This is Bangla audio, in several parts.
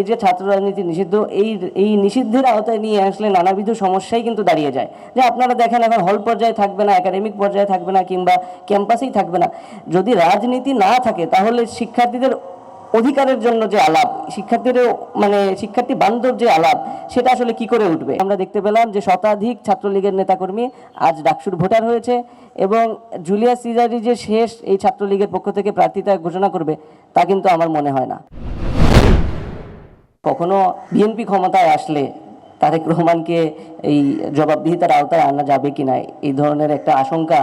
এই যে ছাত্র রাজনীতি নিষিদ্ধ, এই এই নিষিদ্ধের আওতায় নিয়ে আসলে নানাবিধ সমস্যাই কিন্তু দাঁড়িয়ে যায়। যে আপনারা দেখেন এখন হল পর্যায়ে থাকবে না একাডেমিক পর্যায়ে থাকবে না, কিংবা ক্যাম্পাসেই থাকবে না। যদি রাজনীতি না থাকে, তাহলে শিক্ষার্থীদের অধিকারের জন্য যে আলাপ, শিক্ষার্থীদের মানে শিক্ষার্থী বান্ধব যে আলাপ, সেটা আসলে কি করে উঠবে? আমরা দেখতে পেলাম যে শতাধিক ছাত্রলীগের নেতাকর্মী আজ ডাকসুর ভোটার হয়েছে এবং জুলিয়াস সিজারি যে শেষ এই ছাত্রলীগের পক্ষ থেকে প্রার্থিতা ঘোষণা করবে, তা কিন্তু আমার মনে হয় না। কখনো বিএনপি ক্ষমতায় আসলে তারেক রহমানকে এই জবাবদিহিতার আওতায় আনা যাবে কিনা, এই ধরনের একটা আশঙ্কা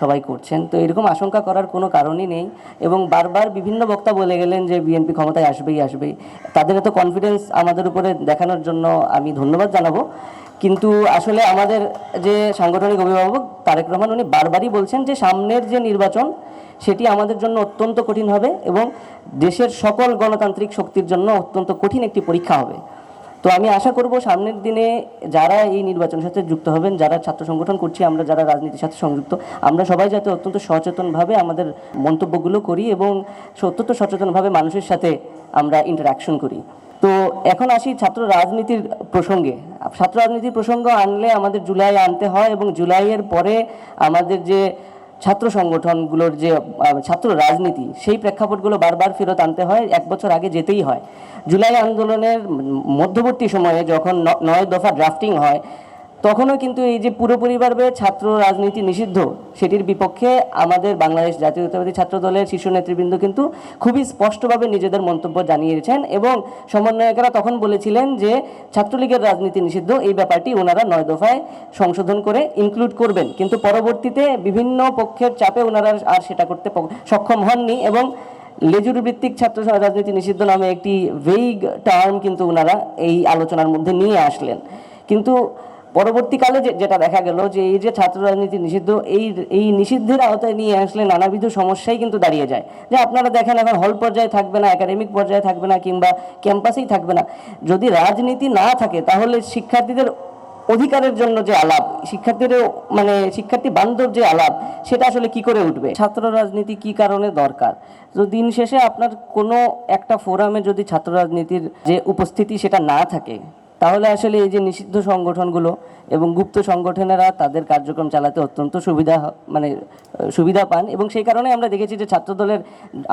সবাই করছেন। তো এরকম আশঙ্কা করার কোনো কারণই নেই এবং বারবার বিভিন্ন বক্তা বলে গেলেন যে বিএনপি ক্ষমতায় আসবেই আসবেই। তাদের এত কনফিডেন্স আমাদের উপরে দেখানোর জন্য আমি ধন্যবাদ জানাব। কিন্তু আসলে আমাদের যে সাংগঠনিক অভিভাবক তারেক রহমান, উনি বারবারই বলছেন যে সামনের যে নির্বাচন, সেটি আমাদের জন্য অত্যন্ত কঠিন হবে এবং দেশের সকল গণতান্ত্রিক শক্তির জন্য অত্যন্ত কঠিন একটি পরীক্ষা হবে। তো আমি আশা করব সামনের দিনে যারা এই নির্বাচনের সাথে যুক্ত হবেন, যারা ছাত্র সংগঠন করছি, আমরা যারা রাজনীতির সাথে সংযুক্ত, আমরা সবাই যাতে অত্যন্ত সচেতনভাবে আমাদের মন্তব্যগুলো করি এবং অত্যন্ত সচেতনভাবে মানুষের সাথে আমরা ইন্টারাকশন করি। তো এখন আসি ছাত্র রাজনীতির প্রসঙ্গে। ছাত্র রাজনীতির প্রসঙ্গ আনলে আমাদের জুলাই আনতে হয় এবং জুলাইয়ের পরে আমাদের যে ছাত্র সংগঠনগুলোর যে ছাত্র রাজনীতি, সেই প্রেক্ষাপটগুলো বারবার ফেরত আনতে হয়, এক বছর আগে যেতেই হয়। জুলাই আন্দোলনের মধ্যবর্তী সময়ে যখন নয় দফা ড্রাফটিং হয় তখনও কিন্তু এই যে পুরোপরিভাবে ছাত্র রাজনীতি নিষিদ্ধ, সেটির বিপক্ষে আমাদের বাংলাদেশ জাতীয়তাবাদী ছাত্র দলের শীর্ষ নেতৃবৃন্দ কিন্তু খুবই স্পষ্টভাবে নিজেদের মন্তব্য জানিয়েছেন এবং সমন্বয়কেরা তখন বলেছিলেন যে ছাত্রলীগের রাজনীতি নিষিদ্ধ, এই ব্যাপারটি ওনারা নয় দফায় সংশোধন করে ইনক্লুড করবেন। কিন্তু পরবর্তীতে বিভিন্ন পক্ষের চাপে ওনারা আর সেটা করতে সক্ষম হননি এবং লেজুর ভিত্তিক ছাত্র রাজনীতি নিষিদ্ধ নামে একটি ভেইগ টার্ম কিন্তু ওনারা এই আলোচনার মধ্যে নিয়ে আসলেন। কিন্তু পরবর্তীকালে যেটা দেখা গেল যে এই যে ছাত্র রাজনীতি নিষিদ্ধ, এই এই নিষিদ্ধের আওতায় নিয়ে আসলে নানাবিধ সমস্যাই কিন্তু দাঁড়িয়ে যায়। যে আপনারা দেখেন এখন হল পর্যায়ে থাকবে না একাডেমিক পর্যায়ে থাকবে না, কিংবা ক্যাম্পাসেই থাকবে না। যদি রাজনীতি না থাকে, তাহলে শিক্ষার্থীদের অধিকারের জন্য যে আলাপ শিক্ষার্থীদের মানে শিক্ষার্থী বান্ধব যে আলাপ, সেটা আসলে কি করে উঠবে? ছাত্র রাজনীতি কি কারণে দরকার? তো দিন শেষে আপনার কোনো একটা ফোরামে যদি ছাত্র রাজনীতির যে উপস্থিতি সেটা না থাকে তাহলে আসলে এই যে নিষিদ্ধ সংগঠনগুলো এবং গুপ্ত সংগঠনেরা তাদের কার্যক্রম চালাতে অত্যন্ত সুবিধা মানে সুবিধা পান এবং সেই কারণে আমরা দেখেছি যে ছাত্রদলের,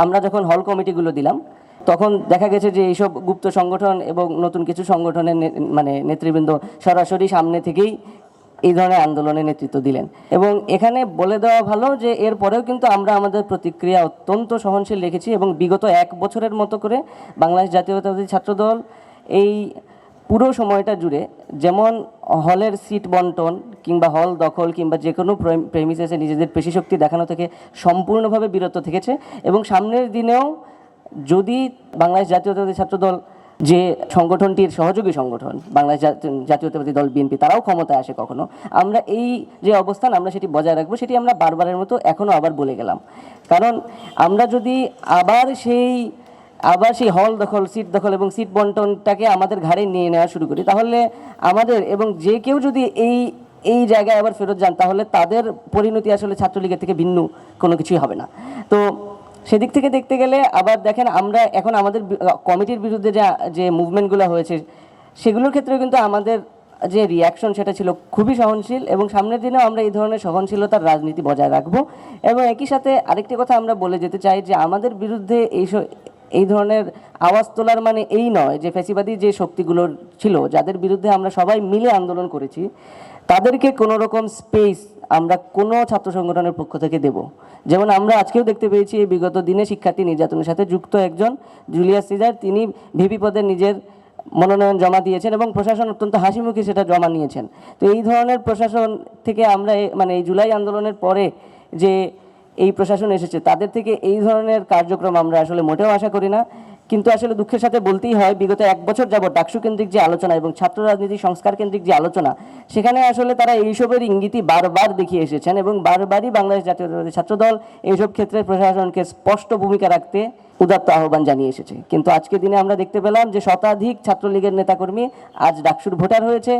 আমরা যখন হল কমিটিগুলো দিলাম, তখন দেখা গেছে যে এইসব গুপ্ত সংগঠন এবং নতুন কিছু সংগঠনের মানে নেতৃবৃন্দ সরাসরি সামনে থেকেই এই ধরনের আন্দোলনে নেতৃত্ব দিলেন। এবং এখানে বলে দেওয়া ভালো যে এর পরেও কিন্তু আমরা আমাদের প্রতিক্রিয়া অত্যন্ত সহনশীল রেখেছি এবং বিগত এক বছরের মতো করে বাংলাদেশ জাতীয়তাবাদী ছাত্রদল এই পুরো সময়টা জুড়ে যেমন হলের সিট বন্টন কিংবা হল দখল কিংবা যে কোনো প্রেমিসেসে নিজেদের পেশিশক্তি দেখানো থেকে সম্পূর্ণভাবে বিরত থেকেছে এবং সামনের দিনেও যদি বাংলাদেশ জাতীয়তাবাদী ছাত্রদল যে সংগঠনটির সহযোগী সংগঠন, বাংলাদেশ জাতীয়- জাতীয়তাবাদী দল বিএনপি, তারাও ক্ষমতায় আসে কখনো, আমরা এই যে অবস্থান আমরা সেটি বজায় রাখব, সেটি আমরা বারবারের মতো এখনও আবার বলে গেলাম। কারণ আমরা যদি আবার সেই আবার সেই হল দখল, সিট দখল এবং সিট বন্টনটাকে আমাদের ঘাড়ে নিয়ে নেওয়া শুরু করি। তাহলে আমাদের এবং যে কেউ যদি এই এই জায়গায় আবার ফেরত যান, তাহলে তাদের পরিণতি আসলে ছাত্রলীগের থেকে ভিন্ন কোনো কিছুই হবে না। তো সেদিক থেকে দেখতে গেলে আবার দেখেন আমরা এখন আমাদের কমিটির বিরুদ্ধে যা, যে মুভমেন্টগুলো হয়েছে, সেগুলোর ক্ষেত্রেও কিন্তু আমাদের যে রিয়াকশন সেটা ছিল খুবই সহনশীল এবং সামনের দিনেও আমরা এই ধরনের সহনশীলতার রাজনীতি বজায় রাখব। এবং একই সাথে আরেকটি কথা আমরা বলে যেতে চাই যে আমাদের বিরুদ্ধে এই স- এই ধরনের আওয়াজ তোলার মানে এই নয় যে ফ্যাসিবাদী যে শক্তিগুলো ছিল, যাদের বিরুদ্ধে আমরা সবাই মিলে আন্দোলন করেছি, তাদেরকে কোনো রকম স্পেস আমরা কোনো ছাত্র সংগঠনের পক্ষ থেকে দেব। যেমন আমরা আজকেও দেখতে পেয়েছি, এই বিগত দিনে শিক্ষার্থী নির্যাতনের সাথে যুক্ত একজন, জুলিয়াস সিজার, তিনি ভিপি পদে নিজের মনোনয়ন জমা দিয়েছেন এবং প্রশাসন অত্যন্ত হাসিমুখে সেটা জমা নিয়েছেন। তো এই ধরনের প্রশাসন থেকে আমরা মানে এই জুলাই আন্দোলনের পরে যে এই প্রশাসন এসেছে। তাদের থেকে এই ধরনের কার্যক্রম আমরা আসলে মোটেও আশা করি না। কিন্তু আসলে দুঃখের সাথে বলতেই হয়, বিগত এক বছর যাবৎ ডাকসু কেন্দ্রিক যে আলোচনা এবং ছাত্র রাজনীতি সংস্কার কেন্দ্রিক যে আলোচনা, সেখানে আসলে তারা এইসবের ইঙ্গিতই বারবার দেখিয়ে এসেছেন এবং বারবারই বাংলাদেশ জাতীয়তাবাদী ছাত্রদল এইসব ক্ষেত্রে প্রশাসনকে স্পষ্ট ভূমিকা রাখতে উদাত্ত আহ্বান জানিয়ে এসেছে। কিন্তু আজকে দিনে আমরা দেখতে পেলাম যে শতাধিক ছাত্রলীগের নেতাকর্মী আজ ডাকসুর ভোটার হয়েছে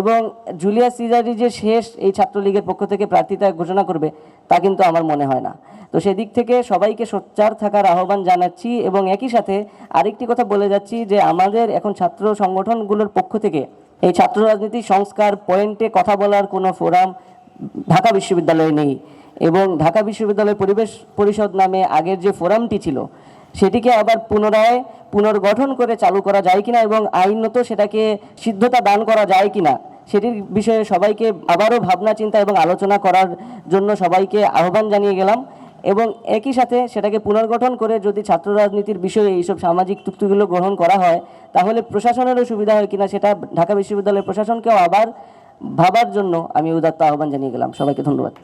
এবং জুলিয়াস সিজারি যে শেষ এই ছাত্রলীগের পক্ষ থেকে প্রার্থিতা ঘোষণা করবে, তা কিন্তু আমার মনে হয় না। তো সেদিক থেকে সবাইকে সোচ্চার থাকার আহ্বান জানাচ্ছি এবং একই সাথে আরেকটি কথা বলে যাচ্ছি যে আমাদের এখন ছাত্র সংগঠনগুলোর পক্ষ থেকে এই ছাত্র রাজনীতি সংস্কার পয়েন্টে কথা বলার কোনো ফোরাম ঢাকা বিশ্ববিদ্যালয়ে নেই এবং ঢাকা বিশ্ববিদ্যালয় পরিবেশ পরিষদ নামে আগের যে ফোরামটি ছিল সেটিকে আবার পুনরায় পুনর্গঠন করে চালু করা যায় কিনা এবং আইনত সেটাকে সিদ্ধতা দান করা যায় কিনা, সেটির বিষয়ে সবাইকে আবারও ভাবনা, চিন্তা এবং আলোচনা করার জন্য সবাইকে আহ্বান জানিয়ে গেলাম। এবং একই সাথে সেটাকে পুনর্গঠন করে যদি ছাত্র রাজনীতির বিষয়ে এইসব সামাজিক চুক্তিগুলো গ্রহণ করা হয়, তাহলে প্রশাসনেরও সুবিধা হয় কিনা সেটা ঢাকা বিশ্ববিদ্যালয়ের প্রশাসনকেও আবার ভাবার জন্য আমি উদাত্ত আহ্বান জানিয়ে গেলাম। সবাইকে ধন্যবাদ।